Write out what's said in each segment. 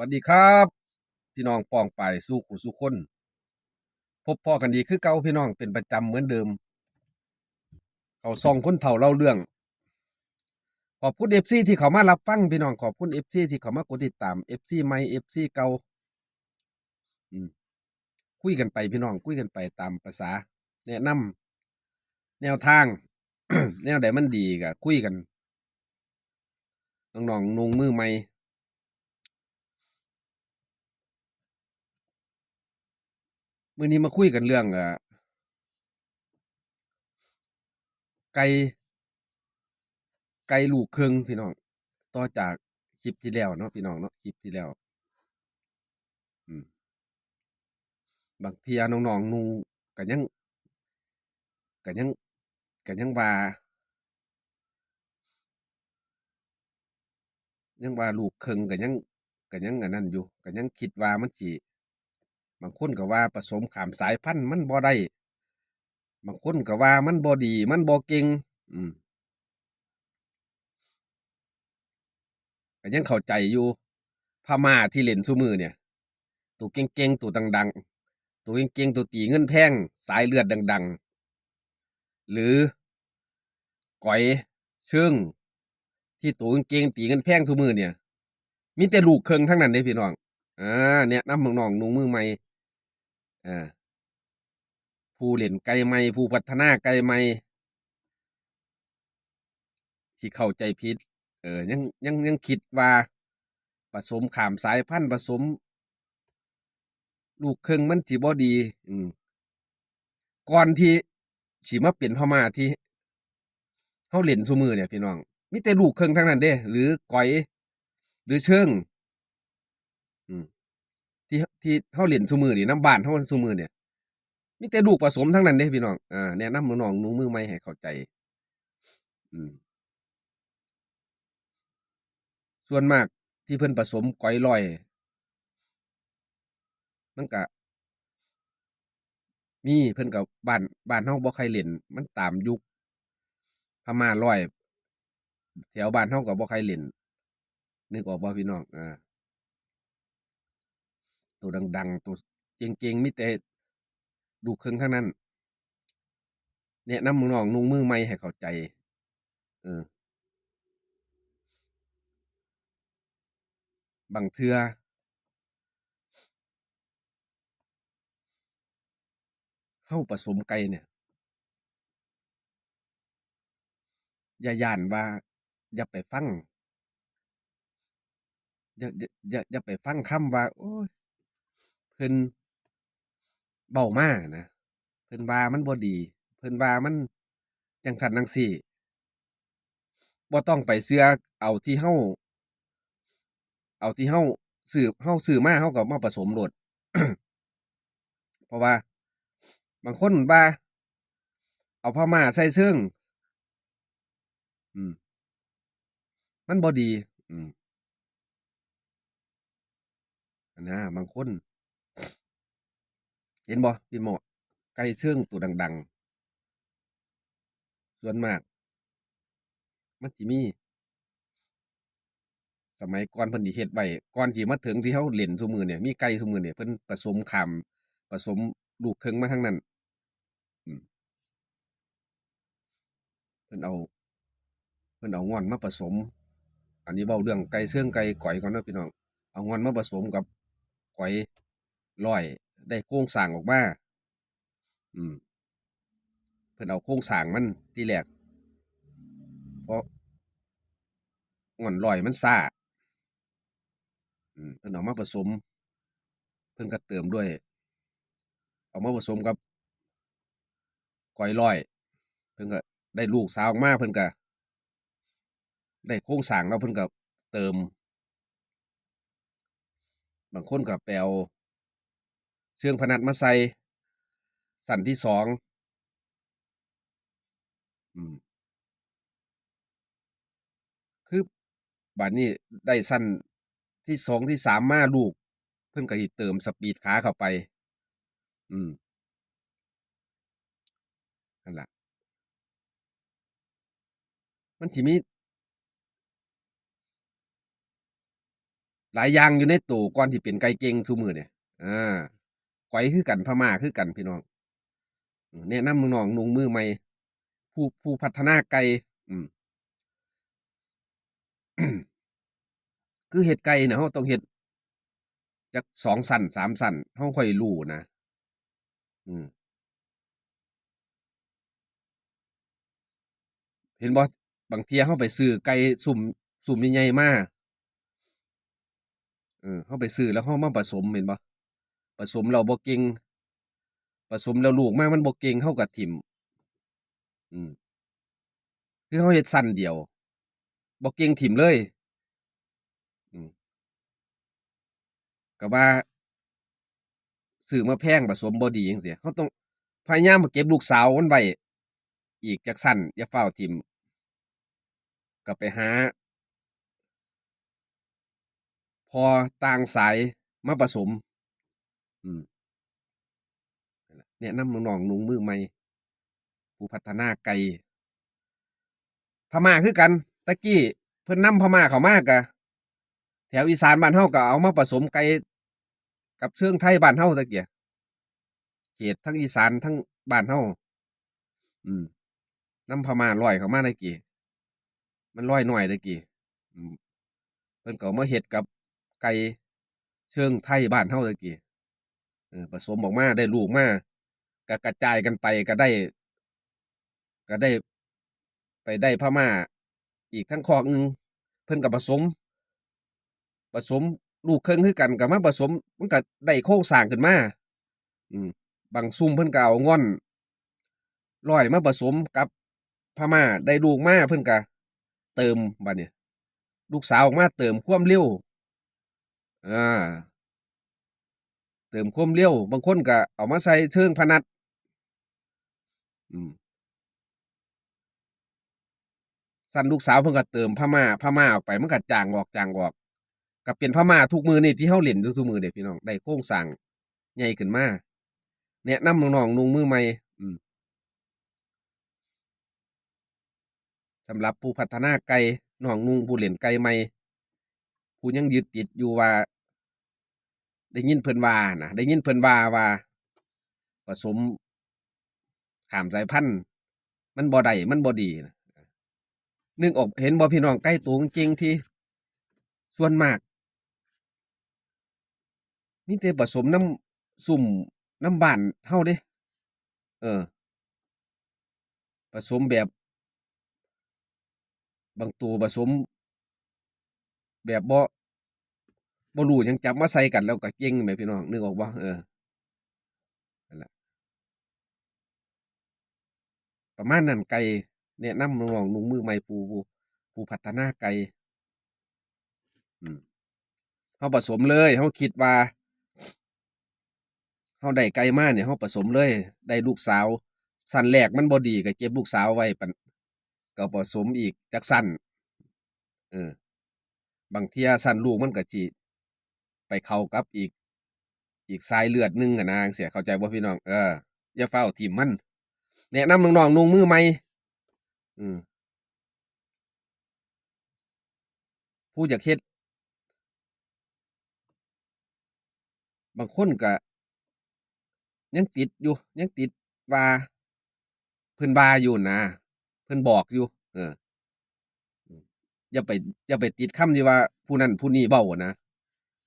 วัสดีครับ พี่น้องปองไปสู้ขู่สู้คน พบพ่อกันดีคือเก่าพี่น้องเป็นประจำเหมือนเดิม เขาซองคนเฒ่าเล่าเรื่อง ขอบคุณเอฟซีที่เขามารับฟังพี่น้องขอบคุณเอฟซีที่เขามากดติดตามเอฟซีใหม่เอฟซีเก่าอืมคุยกันไปพี่น้องคุยกันไปตามภาษา แนะนำแนวทาง แนวใดมันดีก็คุยกันน้องๆนุ่งมือใหม่ มื่อนี้มาคุยกันเรื่องอ่อไก่ไก่ลูกเครึ่งพี่น้อง ต่อจากคลิปที่แล้วเนาะพี่น้องเนาะคลิปที่แล้ว อืม บางทีน้องๆนูกันยังกันยังกันยังว่ายังว่าลูกเครึ่งกันยังกันยังอันนั้นอยู่กันยังคิดว่ามันสิ บางคนก็ว่าผสมขามสายพันธุ์มันบ่ได้ บางคนก็ว่ามันบ่ดี มันบ่เก่งอืมก็ยังเข้าใจอยู่พม่าที่เล่นซุมือเนี่ย ตัวเก่งๆตัวดังๆ ตัวเก่งๆตัวตีเงินแพงสายเลือดดัง ๆ หรือก๋อยเชิงที่ตัวเก่งๆตีเงินแพงซุมือเนี่ยมีแต่ลูกเครึ่งทั้งนั้นเด้พี่น้องอ่าเนี่ยน้ำน้องนุ่งมือใหม่ อ่าผู้เล่นไกลใหม่ผู้พัฒนาไกลใหม่ที่เข้าใจผิด เออ ยังยังยังคิดว่า ผสมขามสายพันธุ์ผสม ลูกเครึ่งมันสิบ่ดี อืมก่อนที่สิมาเป็นพม่าที่เฮาเล่นซุมือเนี่ยพี่น้องมีแต่ลูกเครึ่งทั้งนั้นเด้ หรือก๋อย หรือเชิงอืม ที่ที่เฮาเล่นซุมือนี่น้ำบ้านเฮาซุมือเนี่ยมีแต่ลูกผสมทั้งนั้นเด้พี่น้องอ่าแนะนำน้องๆนุ่งมือใหม่ให้เข้าใจ อืม ส่วนมากที่เพิ่นผสมก๋อยลอยมันก็มีเพิ่นก็บ้านบ้านเฮาบ่ใครเล่นมันตามยุคพม่าร้อยแถวบ้านเฮาก็บ่ใครเล่นนึกออกบ่พี่น้องอ่า ตัวดัง ๆ ตัวเก่งๆมีแต่ลูกครึ่องทั้งนั้นแนะนำน้องนุ่งมือใหม่ให้เข้าใจ เออ บางเทือเฮาผสมไก่เนี่ย อย่าย้านว่า อย่าไปฟัง อย่าอย่าอย่าไปฟังคำว่า โอ๊ย เพิ่นเว้ามากนะเพิ่นว่ามันบ่ดี เพิ่นว่ามันจังซั้นจั่งซี้บ่ต้องไปเชื่อเอาที่เฮาเอาที่เฮาซื้อเฮาซื้อมาเฮาก็มาผสมโลดเพราะว่า บางคนว่าเอาพม่าใส่เชิงอืม มันบ่ดี อืมนะบางคน เห็นบ่พี่หมวกไก่เชิงตัวดัง ๆ ส่วนมาก มันสิมี สมัยก่อนเพิ่นสิเฮ็ดไว้ก่อนสิมาถึงที่เฮาเล่นซุมือเนี่ยมีไก่ซุมือเนี่ยเพิ่นผสมขามผสมลูกครึ่งมาทั้งนั้นเพิ่นเอา เพิ่นเอางอนมาผสม อันนี้เว้าเรื่องไก่เชิงไก่ก๋อยก่อนเนาะพี่น้อง เอางอนมาผสมกับก๋อยร้อย ได้โครงสร้างออกมาอืมเพิ่นเอาโครงสร้างมันที่แรกเพราะงอนร้อยมันช้าอืมเพิ่นเอามาผสม เพิ่นก็เติมด้วย เอามาผสมกับก๋อยร้อย เพิ่นก็ได้ลูกสาวออกมาเพิ่นก็ได้โครงสร้างแล้วเพิ่นก็เติม บางคนก็ไปเอา เชิงพนัดมาใส่ชั้นที่สองอคือบัดนี้ได้ชั้นที่สองที่สามมาลูก เพิ่นก็สิเติมสปีดขาเข้าไป อืมนั่นล่ะมันสิมีหลายอย่างอยู่ในตู้ก่อนที่เป็นไก่เก่งซุมื้อเนี่ยอ่า ไก่คือกันพม่าคือกันพี่น้องแนะนำน้องนุ่งมือใหม่ ผู้ผู้พัฒนาไก่คือเฮ็ดไก่เนี่ยเราต้องเฮ็ดจักสองสันสามสันเราค่อยรู้นะอืมเห็นบ่บางเทียเราไปซื้อไก่สุ่มสุ่มใหญ่ๆมาเออเราไปซื้อแล้วเรามาผสมแม่นบ่ ผสมแล้วบ่เก่งผสมแล้วลูกมามันบ่เก่งเราก็ถิ้มอืมคือเราเฮ็ดสั้นเดียวบ่เก่งถิ้มเลย อืมก็ว่าซื้อมาแพงผสมบ่ดีจังซี้เราต้องพยายามมาเก็บลูกสาวมันไว้อีกจักสั้นอย่าฟ้าถิ้มก็ไปหา พอต่างสายมาผสม อืมนั่นล่ะแนะนำน้องๆนุ่งมือใหม่ผู้พัฒนาไก่พม่าคือกัน ตะกี้เพิ่นนำพม่าเข้ามาก็แถวอีสานบ้านเฮาก็เอามาผสมไก่กับเชิงไทยบ้านเฮาตะกี้เขตทั้งอีสานทั้งบ้านเฮาอืมนำพม่าร้อยเข้ามาตะกี้มันร้อยหน้อยตะกี้อืมเพิ่นก็เอมาเฮ็ดกับไก่เชิงไทยบ้านเฮาตะกี้ เออผสมออกมาได้ลูกมาก็กระจายกันไปก็ได้ ก็ได้ ไปได้พม่า อีกทั้งคอกหนึงเพิ่นก็ผสม ผสมลูกเครึ่งคือกันก็มาผสมมันก็ได้โครงสร้างขึ้นมาอืมบางซุ่มเพิ่นก็เอาง่อนร้อยมาผสมกับพม่าได้ลูกมาเพิ่นก็เติมบัดนี้ลูกสาวออกมาเติมความเร็วอ่า ติมความเร็วบางคนก็เอามาใส่เชิงพนัด อืมสั่นลูกสาวเพิ่นก็เติมพม่าพม่าออกไปมันก็จางออกจางออกก็เป็นพม่าทุกมือนี่ที่เฮาเล่นอยู่ทุกมือเด้พี่น้องได้โครงสร้างใหญ่ขึ้นมาแนะนำน้องๆนุ่งมือใหม่อืมสำหรับผู้พัฒนาไก่น้องนุ่งผู้เล่นไก่ใหม่ผู้ยังยึดติดอยู่ว่า ได้ยินเพิ่นว่านะได้ยินเพิ่นว่าว่าผสมขามสายพันธุ์ มันบ่ได้มันบ่ดีนะนึกออกเห็นบ่พี่น้องไก่ตัวจริงที่ส่วนมากมีแต่ผสมน้ำซุ่มน้ำบ้านเฮาเด้ เออ ผสมแบบ บางตัวผสม แบบบ่ บ่รู้ยังจับมาใส่กันแล้วก็เก่งแหมพี่น้องนึกออกบ่เออนั่นล่ะประมาณนั้นไก่แนะนำน้องนุ่งมือใหม่ผู้ผู้ผู้พัฒนาไก่อืมเฮาผสมเลยเฮาคิดว่าเฮาได้ไก่มาเนี่ยเฮาผสมเลย ได้ลูกสาว สั้นแรกมันบ่ดีก็เก็บลูกสาวไว้ปันก็ผสมอีกจักสั้นเออบางเทียสั้นลูกมันก็สิ ไปเข้ากับอีก อีกสายเลือดหนึงอะนะจั่งซี้เข้าใจบ่พี่น้อง เอออย่าฟ้าทิ่มมันแนะนำน้องๆนุ่งมือใหม่อืมผู้อยากเฮ็ดบางคนก็ยังติดอยู่ ยังติดว่าเพิ่นว่าอยู่นะเพิ่นบอกอยู่ เอออย่าไปอย่าไปติดคำที่ว่าผู้นั้นผู้นี้เว้านะ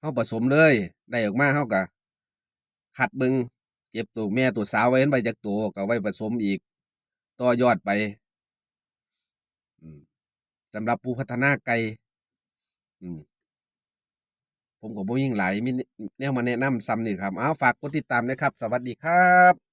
เฮาผสมเลย ได้ออกมาเฮาก็ขัดเบิงเก็บตัวแม่ตัวสาวไว้เห็นไว้จักตัวก็ไว้ผสมอีก ต่อยอดไปสำหรับผู้พัฒนาไก่อืมผมกับ่ยิ่งหลายมีแนวมาแนะนำซ้ำนี่ครับ เอาฝากกดติดตามนะครับ สวัสดีครับ